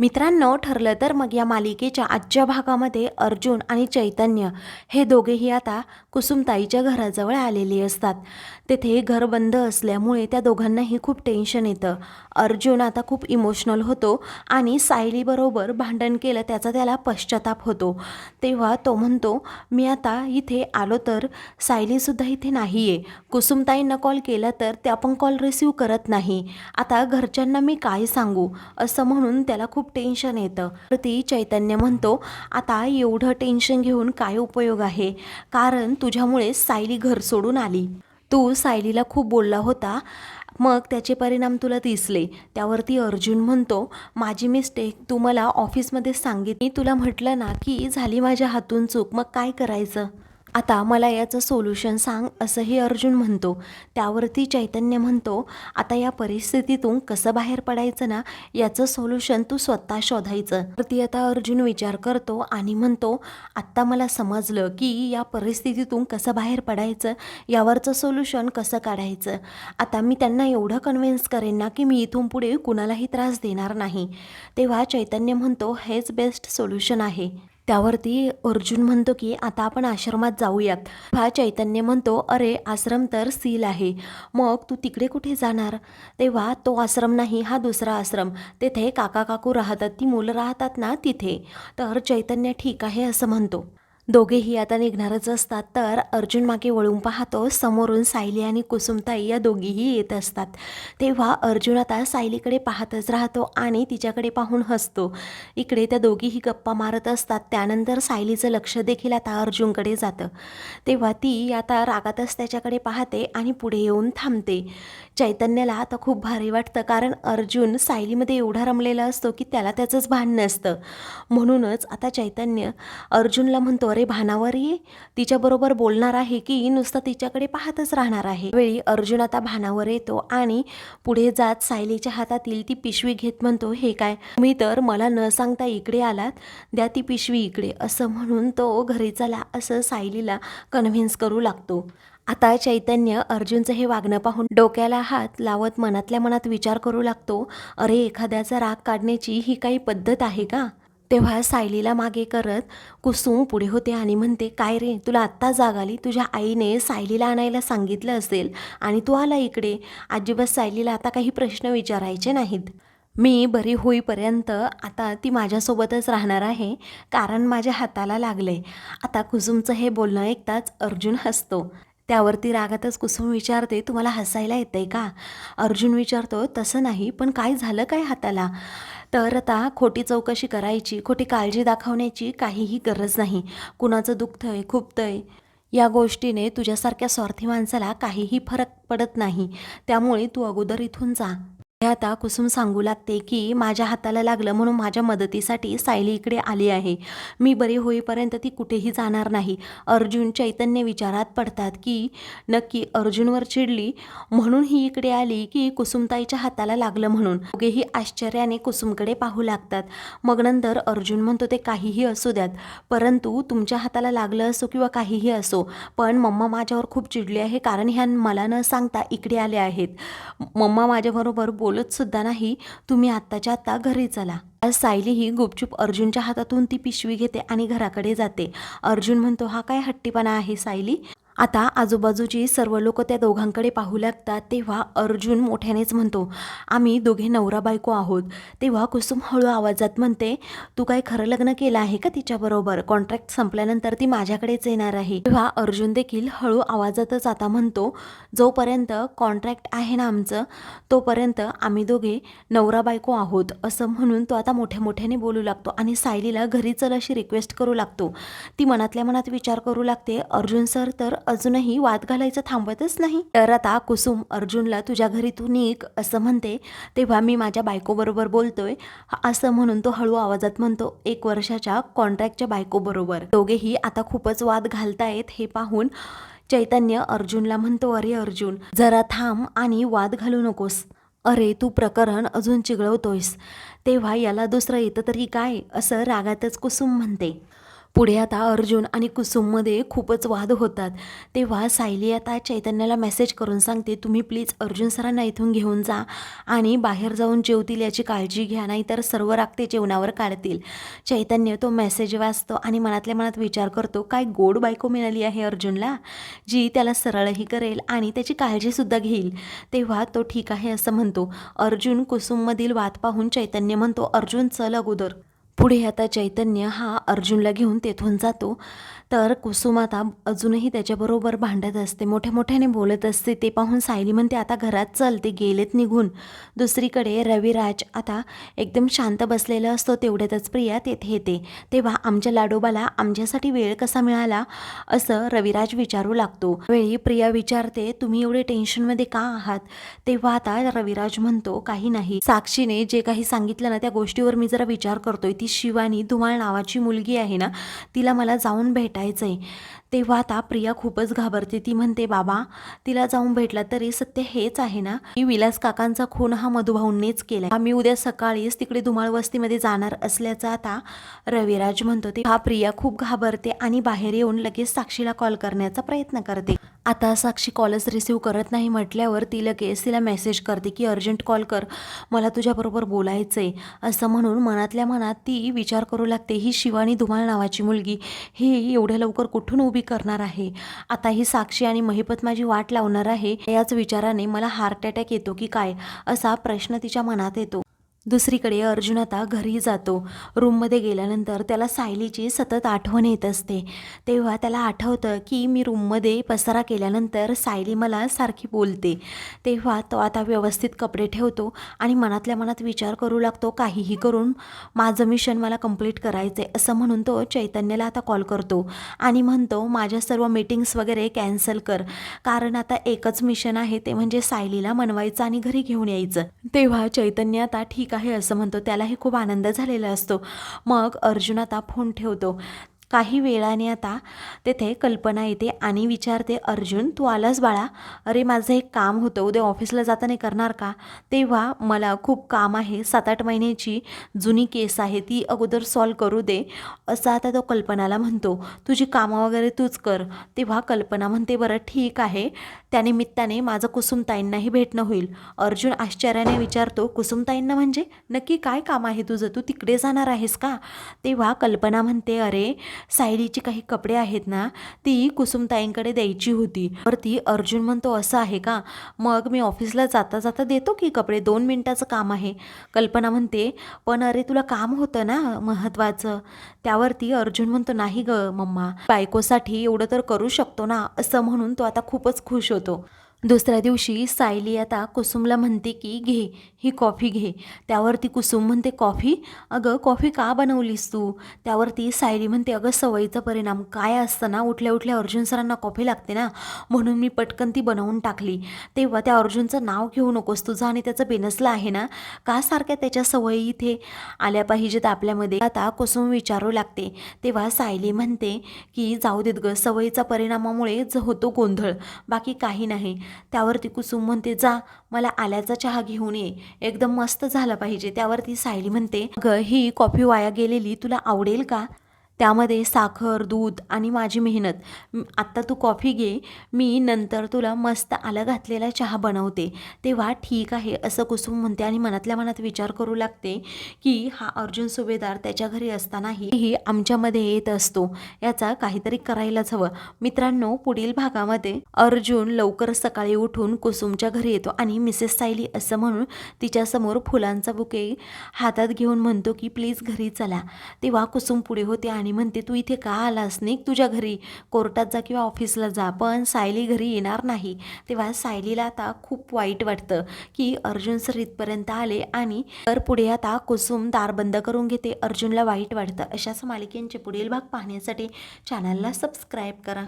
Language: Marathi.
मित्रांनो ठरलं तर मग या मालिकेच्या आजच्या भागामध्ये अर्जुन आणि चैतन्य हे दोघेही आता कुसुमताईच्या घराजवळ आलेले असतात. तेथे घर बंद असल्यामुळे त्या दोघांनाही खूप टेन्शन येतं. अर्जुन आता खूप इमोशनल होतो आणि सायलीबरोबर भांडण केलं त्याचा त्याला पश्चाताप होतो. तेव्हा तो म्हणतो मी आता इथे आलो तर सायलीसुद्धा इथे नाही आहे कुसुमताईंना कॉल केला तर त्या पण कॉल रिसीव करत नाही. आता घरच्यांना मी काय सांगू? असं म्हणून त्याला खूप टेन्शन येतं. तर ती चैतन्य म्हणतो आता एवढं टेन्शन घेऊन काय उपयोग आहे? कारण तुझ्यामुळे सायली घर सोडून आली. तू सायलीला खूप बोलला होता. मग त्याचे परिणाम तुला दिसले. त्यावरती अर्जुन म्हणतो माझी मिस्टेक तू मला ऑफिसमध्ये सांगितली. तुला म्हटलं ना की झाली माझ्या हातून चूक. मग काय करायचं? आता मला याचं सोल्युशन सांग असंही अर्जुन म्हणतो. त्यावरती चैतन्य म्हणतो आता या परिस्थितीतून कसं बाहेर पडायचं ना याचं सोल्युशन तू स्वतः शोधायचं. तर ती आता अर्जुन विचार करतो आणि म्हणतो आत्ता मला समजलं की या परिस्थितीतून कसं बाहेर पडायचं यावरचं सोल्युशन कसं काढायचं. आता मी त्यांना एवढं कन्व्हिन्स करेन ना की मी इथून पुढे कुणालाही त्रास देणार नाही. तेव्हा चैतन्य म्हणतो हेच बेस्ट सोल्युशन आहे. त्यावरती अर्जुन म्हणतो की आता आपण आश्रमात जाऊयात. हा चैतन्य म्हणतो अरे आश्रम तर सील आहे. मग तू तिकडे कुठे जाणार? तेव्हा तो आश्रम नाही हा दुसरा आश्रम. तेथे काका काकू राहतात. ती मुलं राहतात ना तिथे. तर चैतन्य ठीक आहे असं म्हणतो. दोघेही आता निघणारच असतात तर अर्जुन मागे वळून पाहतो समोरून सायली आणि कुसुमताई या दोघीही येत असतात. तेव्हा अर्जुन आता सायलीकडे पाहतच राहतो आणि तिच्याकडे पाहून हसतो. इकडे त्या दोघीही गप्पा मारत असतात त्यानंतर सायलीचं लक्ष देखील आता अर्जुनकडे जातं. तेव्हा ती आता रागातच त्याच्याकडे पाहते आणि पुढे येऊन थांबते. चैतन्याला आता खूप भारी वाटतं कारण अर्जुन सायलीमध्ये एवढा रमलेला असतो की त्याला त्याचंच भान नसतं. म्हणूनच आता चैतन्य अर्जुनला म्हणतो अरे भानावर ये तिच्याबरोबर बोलणार आहे की नुसतं तिच्याकडे पाहतच राहणार आहे. वेळी अर्जुन आता भानावर येतो आणि पुढे जात सायलीच्या हातातील ती पिशवी घेत म्हणतो हे काय मी तर मला न सांगता इकडे आलात द्या ती पिशवी इकडे असं म्हणून तो घरी चला असं सायलीला कन्व्हिन्स करू लागतो. आता चैतन्य अर्जुनचं हे वागणं पाहून डोक्याला हात लावत मनातल्या मनात विचार करू लागतो अरे एखाद्याचा राग काढण्याची ही काही पद्धत आहे का? तेव्हा सायलीला मागे करत कुसुम पुढे होते आणि म्हणते काय रे तुला आत्ता जाग आली? तुझ्या आईने सायलीला आणायला सांगितलं असेल आणि तू आला इकडे. अजिबात सायलीला आता काही प्रश्न विचारायचे नाहीत. मी बरी होईपर्यंत आता ती माझ्यासोबतच राहणार आहे कारण माझ्या हाताला लागले आता कुसुमचं हे बोलणं ऐकताच अर्जुन हसतो. त्यावरती रागातच कुसुम विचारते तुम्हाला हसायला येतंय का? अर्जुन विचारतो तसं नाही पण काय झालं काय हाताला? तर आता खोटी चौकशी करायची खोटी काळजी दाखवण्याची काहीही गरज नाही. कुणाचं दुखतंय खुपतंय या गोष्टीने तुझ्यासारख्या स्वार्थी माणसाला काहीही फरक पडत नाही. त्यामुळे तू अगोदर इथून जा. आता कुसुम सांगू लागते की माझ्या हाताला लागलं म्हणून माझ्या मदतीसाठी सायली इकडे आली आहे. मी बरी होईपर्यंत ती कुठेही जाणार नाही. अर्जुन चैतन्य विचारात पडतात की नक्की अर्जुनवर चिडली म्हणून ही इकडे आली की कुसुमताईच्या हाताला लागलं म्हणून. दोघेही आश्चर्याने कुसुमकडे पाहू लागतात. मग नंतर अर्जुन म्हणतो ते काहीही असू द्यात. परंतु तुमच्या हाताला लागलं असो किंवा काहीही असो पण मम्मा माझ्यावर खूप चिडली आहे कारण ह्या मला न सांगता इकडे आले आहेत. मम्मा माझ्याबरोबर बोल सुद्धा नाही तुम्ही आत्ताच्या आत्ता घरी चला. सायली ही गुपचूप अर्जुनच्या हातातून ती पिशवी घेते आणि घराकडे जाते. अर्जुन म्हणतो हा काय हट्टीपणा आहे सायली? आता आजूबाजूची सर्व लोक त्या दोघांकडे पाहू लागतात तेव्हा अर्जुन मोठ्यानेच म्हणतो आम्ही दोघे नवरा बायको आहोत. तेव्हा कुसुम हळू आवाजात म्हणते तू काय खरं लग्न केलं आहे का तिच्याबरोबर कॉन्ट्रॅक्ट संपल्यानंतर ती माझ्याकडेच येणार आहे. तेव्हा अर्जुन देखील हळू आवाजातच आता म्हणतो जोपर्यंत कॉन्ट्रॅक्ट आहे ना आमचं तोपर्यंत आम्ही दोघे नवरा बायको आहोत. असं म्हणून तो आता मोठ्या मोठ्याने बोलू लागतो आणि सायलीला घरी चल अशी रिक्वेस्ट करू लागतो. ती मनातल्या मनात विचार करू लागते अर्जुन सर तर अजूनही वाद घालायचं थांबतच नाही. तर आता कुसुम अर्जुनला तुझ्या घरी तू निघ असं म्हणते. तेव्हा मी माझ्या बायकोबरोबर बोलतोय. असं म्हणून तो हळू आवाजात म्हणतो एक वर्षाच्या कॉन्ट्रॅक्टच्या बायकोबरोबर. दोघेही आता खूपच वाद घालतायत हे पाहून चैतन्य अर्जुनला म्हणतो अरे अर्जुन जरा थांब आणि वाद घालू नकोस. अरे तू प्रकरण अजून चिघळवतोयस. तेव्हा याला दुसरं येतं तरी काय? असं रागातच कुसुम म्हणते. पुढे आता अर्जुन आणि कुसुममध्ये खूपच वाद होतात. तेव्हा सायली आता चैतन्याला मेसेज करून सांगते तुम्ही प्लीज अर्जुन सरांना इथून घेऊन जा आणि बाहेर जाऊन जेवतील याची काळजी घ्या नाहीतर सर्व राग ते जेवणावर काढतील. चैतन्य तो मेसेज वाचतो आणि मनातल्या मनात विचार करतो काय गोड बायको मिळाली आहे अर्जुनला जी त्याला सरळही करेल आणि त्याची काळजीसुद्धा घेईल. तेव्हा तो ठीक आहे असं म्हणतो. अर्जुन कुसुममधील वाद पाहून चैतन्य म्हणतो अर्जुन चल अगोदर. पुढे आता चैतन्य हा अर्जुनला घेऊन तेथून जातो. तर कुसुमाता अजूनही त्याच्याबरोबर भांडत असते. मोठ्या मोठ्याने बोलत असते. ते पाहून सायली म्हणते आता घरात चल. ते गेलेत निघून. दुसरीकडे रविराज आता एकदम शांत बसलेला असतो. तेवढ्यातच प्रिया तेथे येते. तेव्हा आमच्या लाडोबाला आमच्यासाठी वेळ कसा मिळाला? असं रविराज विचारू लागतो. वेळी प्रिया विचारते तुम्ही एवढे टेन्शनमध्ये का आहात? तेव्हा आता रविराज म्हणतो काही नाही. साक्षीने जे काही सांगितलं ना त्या गोष्टीवर मी जरा विचार करतोय. ती शिवानी धुमाळ नावाची मुलगी आहे ना तिला मला जाऊन भेटायचं आहे तेव्हा आता प्रिया खूपच घाबरते. ती म्हणते बाबा तिला जाऊन भेटला तरी सत्य हेच आहे ना? की विलास काकांचा खून हा मधुभाऊंनीच केलाय. आम्ही उद्या सकाळीच तिकडे धुमाळ वस्तीमध्ये जाणार असल्याचा आता रविराज म्हणतो. ते हा प्रिया खूप घाबरते आणि बाहेर येऊन लगेच साक्षीला कॉल करण्याचा प्रयत्न करते. आता साक्षी कॉलच रिसीव करत नाही म्हटल्यावर ती लगेच तिला मेसेज करते की अर्जंट कॉल कर. मला तुझ्याबरोबर बोलायचं आहे असं म्हणून मनातल्या मनात ती विचार करू लागते ही शिवानी धुमाळ नावाची मुलगी. ही एवढ्या लवकर कुठून उभी करणार आहे? आता ही साक्षी आणि महिपत माझी वाट लावणार आहे. याच विचाराने मला हार्ट अटॅक येतो की काय? असा प्रश्न तिच्या मनात येतो. दुसरीकडे अर्जुन आता घरी जातो. रूममध्ये गेल्यानंतर त्याला सायलीची सतत आठवण येत असते. तेव्हा त्याला आठवतं की मी रूममध्ये पसारा केल्यानंतर सायली मला सारखी बोलते. तेव्हा तो आता व्यवस्थित कपडे ठेवतो आणि मनातल्या मनात विचार करू लागतो काहीही करून माझं मिशन मला कंप्लीट करायचं आहे असं म्हणून तो चैतन्याला आता कॉल करतो आणि म्हणतो माझ्या सर्व मीटिंग्स वगैरे कॅन्सल कर. कारण आता एकच मिशन आहे ते म्हणजे सायलीला मनवायचं आणि घरी घेऊन यायचं. तेव्हा चैतन्य आता ठीक आहे. असं म्हणतो त्यालाही खूप आनंद झालेला असतो. मग अर्जुन आता फोन ठेवतो. काही वेळाने आता तेथे कल्पना येते आणि विचारते अर्जुन तू आलास बाळा. अरे माझं एक काम होतं उद्या ऑफिसला जाताना करणार का? तेव्हा मला खूप काम आहे. सात आठ महिन्याची जुनी केस आहे. ती अगोदर सॉल्व करू दे. असं आता तो कल्पनाला म्हणतो. तुझी कामं वगैरे तूच कर. तेव्हा कल्पना म्हणते बरं ठीक आहे. त्यानिमित्ताने माझं कुसुमताईंनाही भेटणं होईल. अर्जुन आश्चर्याने विचारतो कुसुमताईंना म्हणजे? नक्की काय काम आहे तुझं? तू तिकडे जाणार आहेस का? तेव्हा कल्पना म्हणते अरे सायलीची काही कपडे आहेत ना ती कुसुमताईंकडे द्यायची होती. तर ती अर्जुन म्हणतो असं आहे का? मग मी ऑफिसला जाता जाता देतो की कपडे? दोन मिनिटाचं काम आहे. कल्पना म्हणते पण अरे तुला काम होतं ना महत्त्वाचं. त्यावरती अर्जुन म्हणतो नाही ग मम्मा बायकोसाठी एवढं तर करू शकतो ना असं म्हणून तो आता खूपच खुश होतो. दुसऱ्या दिवशी सायली आता कुसुमला म्हणते की घे ही कॉफी घे. त्यावरती कुसुम म्हणते कॉफी? अगं कॉफी का बनवलीस तू? त्यावरती सायली म्हणते अगं सवयीचा परिणाम. काय असतं ना उठल्या उठल्या अर्जुन सरांना कॉफी लागते ना? म्हणून मी पटकन ती बनवून टाकली. तेव्हा त्या अर्जुनचं नाव घेऊ नकोस तुझं आणि त्याचं बेनसलं आहे ना? का सारख्या त्याच्या सवयी इथे आल्या पाहिजेत आपल्यामध्ये? आता कुसुम विचारू लागते. तेव्हा सायली म्हणते की जाऊ देत ग सवयीचा परिणामामुळे ज होतो गोंधळ. बाकी काही नाही. त्यावरती कुसुम म्हणते जा मला आल्याचा चहा घेऊन ये. एकदम मस्त झाला पाहिजे. त्यावरती सायली म्हणते ग ही कॉफी वाया गेलेली तुला आवडेल का? त्यामध्ये साखर दूध आणि माझी मेहनत. आत्ता तू कॉफी घे मी नंतर तुला मस्त आलं घातलेला चहा बनवते. तेव्हा ठीक आहे असं कुसुम म्हणते आणि मनातल्या मनात विचार करू लागते की हा अर्जुन सुभेदार त्याच्या घरी असतानाही आमच्यामध्ये येत असतो. याचा काहीतरी करायलाच हवं. मित्रांनो पुढील भागामध्ये अर्जुन लवकर सकाळी उठून कुसुमच्या घरी येतो आणि मिसेस सायली असं म्हणून तिच्यासमोर फुलांचा बुके हातात घेऊन म्हणतो की प्लीज घरी चला. तेव्हा कुसुम पुढे होते आणि म्हणते तू इथे का आलास? निघ तुझ्या घरी. कोर्टात जा किंवा ऑफिसला जा. पण सायली घरी येणार नाही. तेव्हा सायलीला आता खूप वाईट वाटतं की अर्जुन सर इथपर्यंत आले आणि तर पुढे आता कुसुम दार बंद करून घेते. अर्जुनला वाईट वाटतं. अशाच मालिकेंचे पुढील भाग पाहण्यासाठी चॅनलला सबस्क्राईब करा.